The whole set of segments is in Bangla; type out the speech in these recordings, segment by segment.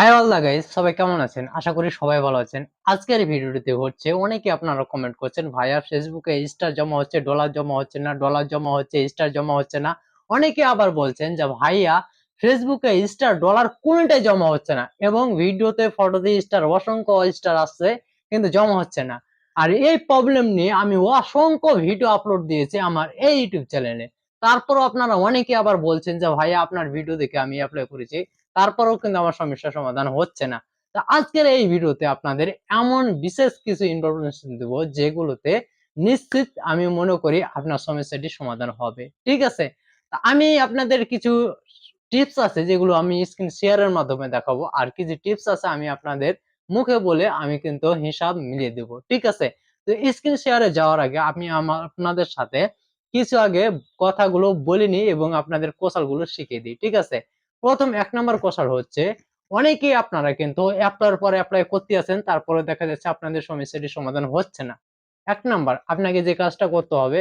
হাই আল্লাহ গাইস সবাই কেমন আছেন? আশা করি সবাই ভালো আছেন। আজকের ভিডিওটিতে হচ্ছে অনেকে আপনারা কমেন্ট করছেন, ভাইয়া ফেসবুকে স্টার জমা হচ্ছে ডলার জমা হচ্ছে না ডলার জমা হচ্ছে স্টার জমা হচ্ছে না? অনেকে আবার বলছেন যে, ভাইয়া ফেসবুকে স্টার ডলার কোনটাই জমা হচ্ছে না? এবং ভিডিওতে ফটোতে স্টার অসংখ্য স্টার আসছে, কিন্তু জমা হচ্ছে না। আর এই প্রবলেম নিয়ে আমি অসংখ্য ভিডিও আপলোড দিয়েছি আমার এই ইউটিউব চ্যানেলে তারপরও আপনারা অনেকে আবার বলছেন যে, ভাইয়া, আপনার ভিডিও দেখে আমি অ্যাপ্লাই করেছি। তারপরেও কিন্তু আমার সমস্যার সমাধান হচ্ছে না। তো আজকের এই ভিডিওতে আপনাদের এমন বিশেষ কিছু ইনফরমেশন দেবো যেগুলোতে নিশ্চিত আমি মনে করি আপনার সমস্যাটি সমাধান হবে। ঠিক আছে? আমি আপনাদের কিছু টিপস আছে যেগুলো আমি স্ক্রিন শেয়ারের মাধ্যমে দেখাবো। আর কিছু টিপস আছে আমি আপনাদের মুখে বলে আমি কিন্তু হিসাব মিলিয়ে দেব। ঠিক আছে? তো স্ক্রিন শেয়ারে যাওয়ার আগে আমি আমার আপনাদের সাথে কিছু আগে কথাগুলো বলিনি এবং আপনাদের কৌশলগুলো শিখিয়ে দিই। ঠিক আছে? প্রথম এক নম্বর কোশ্চান হচ্ছে, অনেকেই আপনারা কিন্তু অ্যাপ্লাইয়ের পরে অ্যাপ্লাই করতে আছেন, তারপরে দেখা যাচ্ছে আপনাদের সমস্যাটি সমাধান হচ্ছে না। এক নাম্বার, আপনাকে যে কাজটা করতে হবে,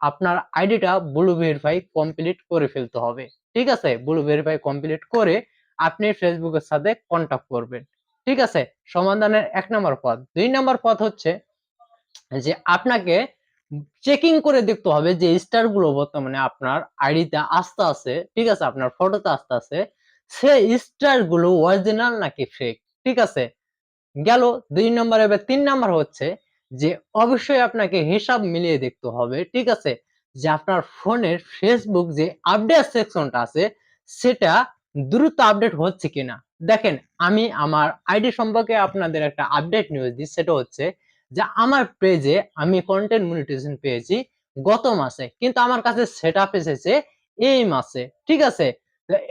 আপনার আইডিটা ব্লু ভেরিফাই কমপ্লিট করে ফেলতে হবে। ঠিক আছে? ব্লু ভেরিফাই কমপ্লিট করে আপনি ফেসবুকের সাথে কন্ট্যাক্ট করবেন। ঠিক আছে? সমাধানের এক নম্বর পথ। দুই নম্বর পথ হচ্ছে যে আপনাকে চেকিং করে দেখতে হবে যে স্টারগুলো বর্তমানে আপনার আইডিতে আসতে আছে, ঠিক আছে? আপনার ফটোতে আসতে আছে। সে স্টারগুলো অরিজিনাল নাকি ফেক ঠিক আছে? গেল দুই নম্বর এবার তিন নম্বর হচ্ছে যে অবশ্যই আপনাকে হিসাব মিলিয়ে দেখতে হবে, ঠিক আছে? যে আপনার ফোনের ফেসবুক যে আপডেট সেকশনটা আছে, সেটা দ্রুত আপডেট হচ্ছে কিনা। দেখেন, আমি আমার আইডি সম্পর্কে আপনাদের একটা আপডেট নিউজ দিই, সেটা হচ্ছে যে আমার পেজে আমি কন্টেন্ট মনিটাইজেশন পেয়েছি গত মাসে। কিন্তু আমার কাছে সেটা এসেছে এই মাসে, ঠিক আছে?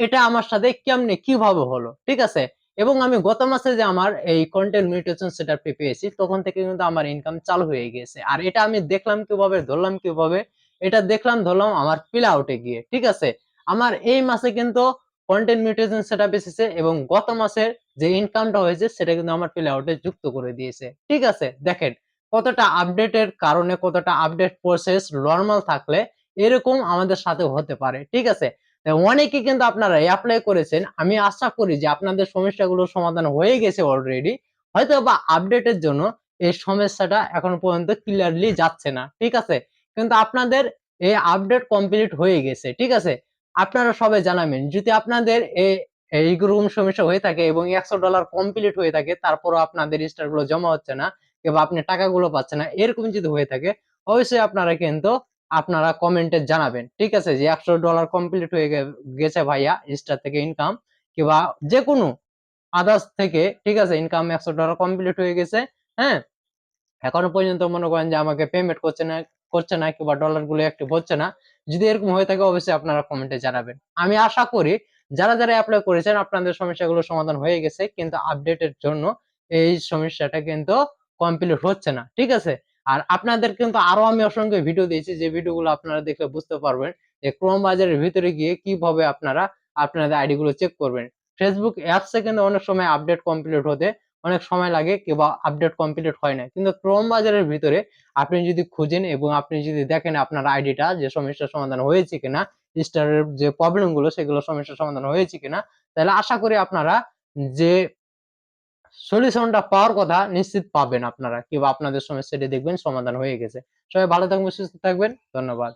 এটা আমার সাথে কেমনে, কীভাবে হলো, ঠিক আছে? এবং আমি গত মাসে যে আমার এই কন্টেন্ট মনিটাইজেশন সেটআপ পেয়েছি, তখন থেকে কিন্তু আমার ইনকাম চালু হয়ে গেছে আর এটা আমি দেখলাম কীভাবে, ধরলাম কীভাবে, এটা দেখলাম, ধরলাম আমার পিল আউটে গিয়ে, ঠিক আছে? আমার এই মাসে কিন্তু কন্টেন্ট মিউটেশন সেটআপ এসেছে এবং গত মাসের যে ইনকামটা হয়েছে সেটা কিন্তু আমার প্লে আউটে যুক্ত করে দিয়েছে। ঠিক আছে? দেখেন, কতটা আপডেটের কারণে কতটা আপডেট প্রসেস নর্মাল থাকলে এরকম আমাদের সাথে হতে পারে। ঠিক আছে? অনেকে কিন্তু আপনারা অ্যাপ্লাই করেছেন, আমি আশা করি যে আপনাদের সমস্যাগুলো সমাধান হয়ে গেছে অলরেডি হয়তো বা আপডেটের জন্য এই সমস্যাটা এখন পর্যন্ত ক্লিয়ারলি যাচ্ছে না। ঠিক আছে? কিন্তু আপনাদের এই আপডেট কমপ্লিট হয়ে গেছে। ঠিক আছে? আপনারা সবাই জানাবেন, যদি আপনাদের এইরকম সমস্যা হয়ে থাকে এবং একশো ডলার কমপ্লিট হয়ে থাকে, তারপরও আপনাদের স্টারগুলো জমা হচ্ছে না কিংবা আপনি টাকাগুলো পাচ্ছেন না, এরকম যদি হয়ে থাকে, অবশ্যই আপনারা কিন্তু আপনারা কমেন্টে জানাবেন। ঠিক আছে? যে একশো ডলার কমপ্লিট হয়ে গেছে ভাইয়া স্টার থেকে ইনকাম কিংবা যে কোনো আদার্স থেকে, ঠিক আছে? ইনকাম একশো ডলার কমপ্লিট হয়ে গেছে হ্যাঁ? এখনও পর্যন্ত মনে করেন যে আমাকে পেমেন্ট করছে না করছে না কিংবা ডলারগুলো অ্যাক্টিভ হচ্ছে না, যদি এরকম হয়ে থাকে অবশ্যই আপনারা কমেন্টে জানাবেন। আমি আশা করি যারা যারা অ্যাপ্লাই করেছেন আপনাদের সমস্যাগুলো সমাধান হয়ে গেছে, কিন্তু আপডেটের জন্য এই সমস্যাটা কিন্তু কমপ্লিট হচ্ছে না। ঠিক আছে? আর আপনাদের কিন্তু আরও আমি অসংখ্য ভিডিও দিয়েছি, যে ভিডিওগুলো আপনারা দেখলে বুঝতে পারবেন যে ক্রোম বাজারের ভিতরে গিয়ে কীভাবে আপনারা আপনাদের আইডি গুলো চেক করবেন। ফেসবুক অ্যাপসে কিন্তু অনেক সময় আপডেট কমপ্লিট হতে অনেক সময় লাগে কিংবা আপডেট কমপ্লিট হয় না। কিন্তু ক্রোম বাজারের ভিতরে আপনি যদি খুঁজেন এবং আপনি যদি দেখেন আপনার আইডিটা যে সমস্যার সমাধান হয়েছে কিনা স্টারের যে প্রবলেমগুলো সেগুলো সমস্যার সমাধান হয়েছে কিনা, তাহলে আশা করি আপনারা যে সলিউশনটা পাওয়ার কথা নিশ্চিত পাবেন আপনারা, কিংবা আপনাদের সমস্যাটি দেখবেন সমাধান হয়ে গেছে। সবাই ভালো থাকবেন, সুস্থ থাকবেন, ধন্যবাদ।